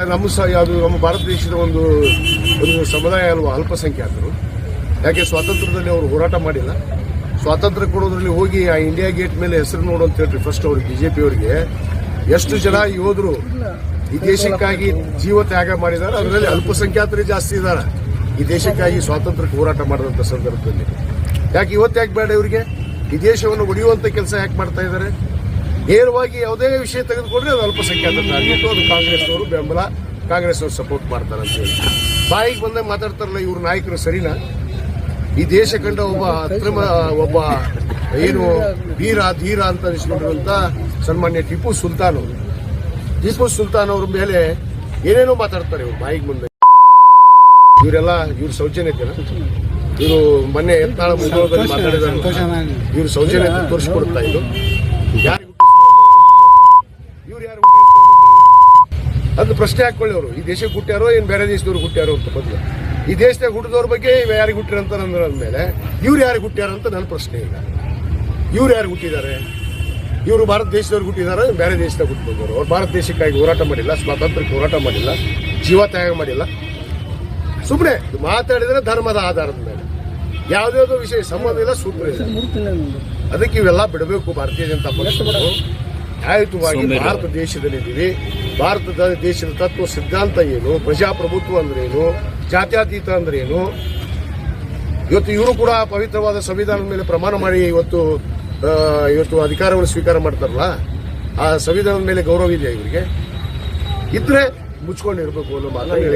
ನಮ್ಮ ಸಹ ಅದು ನಮ್ಮ ಭಾರತ ದೇಶದ ಒಂದು ಒಂದು ಸಮುದಾಯ ಅಲ್ವಾ ಅಲ್ಪಸಂಖ್ಯಾತರು. ಯಾಕೆ ಸ್ವಾತಂತ್ರ್ಯದಲ್ಲಿ ಅವರು ಹೋರಾಟ ಮಾಡಿಲ್ಲ. ಸ್ವಾತಂತ್ರ್ಯ ಕೊಡೋದ್ರಲ್ಲಿ ಹೋಗಿ ಆ ಇಂಡಿಯಾ ಗೇಟ್ ಮೇಲೆ ಹೆಸರು ನೋಡು ಅಂತ ಹೇಳ್ರಿ ಫಸ್ಟ್ ಅವ್ರಿಗೆ ಬಿಜೆಪಿ ಅವರಿಗೆ. ಎಷ್ಟು ಜನ ಯೋಧರು ಈ ದೇಶಕ್ಕಾಗಿ ಜೀವ ತ್ಯಾಗ ಮಾಡಿದ್ದಾರೆ ಅದರಲ್ಲಿ ಅಲ್ಪಸಂಖ್ಯಾತರೇ ಜಾಸ್ತಿ ಇದ್ದಾರೆ ಈ ದೇಶಕ್ಕಾಗಿ ಸ್ವಾತಂತ್ರ್ಯಕ್ಕೆ ಹೋರಾಟ ಮಾಡಿದಂಥ ಸಂದರ್ಭದಲ್ಲಿ. ಯಾಕೆ ಇವತ್ತು ಯಾಕೆ ಬೇಡ ಇವರಿಗೆ? ಈ ದೇಶವನ್ನು ಒಡೆಯುವಂಥ ಕೆಲಸ ಯಾಕೆ ಮಾಡ್ತಾ ಇದ್ದಾರೆ ನೇರವಾಗಿ ಯಾವುದೇ ವಿಷಯ ತೆಗೆದುಕೊಂಡ್ರೆ ಅದು ಅಲ್ಪಸಂಖ್ಯಾತ ಟಾರ್ಗೆಟ್ ಅದು ಕಾಂಗ್ರೆಸ್ನವರು ಬೆಂಬಲ ಕಾಂಗ್ರೆಸ್ ಅವರು ಸಪೋರ್ಟ್ ಮಾಡ್ತಾರೆ ಅಂತ ಹೇಳಿ. ಬಾಯಿಗೆ ಬಂದಾಗ ಮಾತಾಡ್ತಾರಲ್ಲ, ಇವ್ರ ನಾಯಕರು ಸರಿನಾ? ಈ ದೇಶ ಕಂಡ ಒಬ್ಬ ಅಕ್ರಮ, ಒಬ್ಬ ಏನು ವೀರ ಧೀರ ಅಂತ ಅನಿಸ್ಕೊಂಡಿರುವಂತ ಸನ್ಮಾನ್ಯ ಟಿಪ್ಪು ಸುಲ್ತಾನ್ ಅವರು. ಟಿಪ್ಪು ಸುಲ್ತಾನ್ ಅವ್ರ ಮೇಲೆ ಏನೇನೋ ಮಾತಾಡ್ತಾರೆ ಇವ್ರು ಬಾಯಿಗೆ ಮುಂದೆ ಇವರೆಲ್ಲ, ಇವ್ರ ಸೌಜನ್ಯತೆನ? ಇವರು ಮೊನ್ನೆ ಎಂತ ಮುಗಿದೋದಲ್ಲಿ ಮಾತಾಡಿದ ಇವ್ರ ಸೌಜನ್ಯತೆ ತೋರಿಸ್ಕೊಡ್ತಾ ಇದ್ರು. ಯಾರಿಗೆ ಇವ್ರು ಯಾರು ಅದು ಪ್ರಶ್ನೆ ಹಾಕೊಳ್ಳಿ ಅವರು ಈ ದೇಶಕ್ಕೆ ಹುಟ್ಟ್ಯಾರೋ, ಏನು ಬೇರೆ ದೇಶದವ್ರು ಹುಟ್ಟ್ಯಾರೋ ಅಂತ ಬದಲು ಈ ದೇಶದಾಗ ಹುಟ್ಟಿದವ್ರ ಬಗ್ಗೆ ಯಾರಿಗೆ ಹುಟ್ಟಿರ ಅಂತ ನನ್ನ ಮೇಲೆ, ಇವ್ರು ಯಾರಿಗೆ ಹುಟ್ಟ್ಯಾರ ಅಂತ ನನ್ನ ಪ್ರಶ್ನೆ ಇಲ್ಲ. ಇವ್ರು ಯಾರು ಹುಟ್ಟಿದ್ದಾರೆ? ಇವರು ಭಾರತ ದೇಶದವ್ರು ಹುಟ್ಟಿದಾರ ಬೇರೆ ದೇಶದಾಗ ಹುಟ್ಟಿದವರು? ಅವ್ರು ಭಾರತ ದೇಶಕ್ಕಾಗಿ ಹೋರಾಟ ಮಾಡಿಲ್ಲ, ಸ್ವಾತಂತ್ರ್ಯಕ್ಕೆ ಹೋರಾಟ ಮಾಡಿಲ್ಲ, ಜೀವ ತ್ಯಾಗ ಮಾಡಿಲ್ಲ. ಸುಮ್ಮನೆ ಮಾತಾಡಿದ್ರೆ ಧರ್ಮದ ಆಧಾರದ ಮೇಲೆ. ಯಾವುದ್ಯಾವುದೋ ವಿಷಯ ಸಂಬಂಧ ಇಲ್ಲ, ಸೂತ್ರ ಅದಕ್ಕೆ ಇವೆಲ್ಲ ಬಿಡಬೇಕು ಭಾರತೀಯ ಜನತಾ ಪಕ್ಷದವರು. ನ್ಯಾಯಯುತವಾಗಿ ಭಾರತ ದೇಶದಲ್ಲಿದ್ದೀವಿ. ಭಾರತದ ದೇಶದ ತತ್ವ ಸಿದ್ಧಾಂತ ಏನು? ಪ್ರಜಾಪ್ರಭುತ್ವ ಅಂದ್ರೆ ಏನು? ಜಾತ್ಯತೀತ ಅಂದ್ರೆ ಏನು? ಇವತ್ತು ಇವರು ಕೂಡ ಪವಿತ್ರವಾದ ಸಂವಿಧಾನದ ಮೇಲೆ ಪ್ರಮಾಣ ಮಾಡಿ ಇವತ್ತು ಆ, ಇವತ್ತು ಅಧಿಕಾರವನ್ನು ಸ್ವೀಕಾರ ಮಾಡ್ತಾರಲ್ಲ ಆ ಸಂವಿಧಾನದ ಮೇಲೆ ಗೌರವ ಇದೆಯಾ ಇವರಿಗೆ? ಇದ್ರೆ ಮುಚ್ಕೊಂಡಿರ್ಬೇಕು ಅನ್ನೋ ಮಾತನ್ನು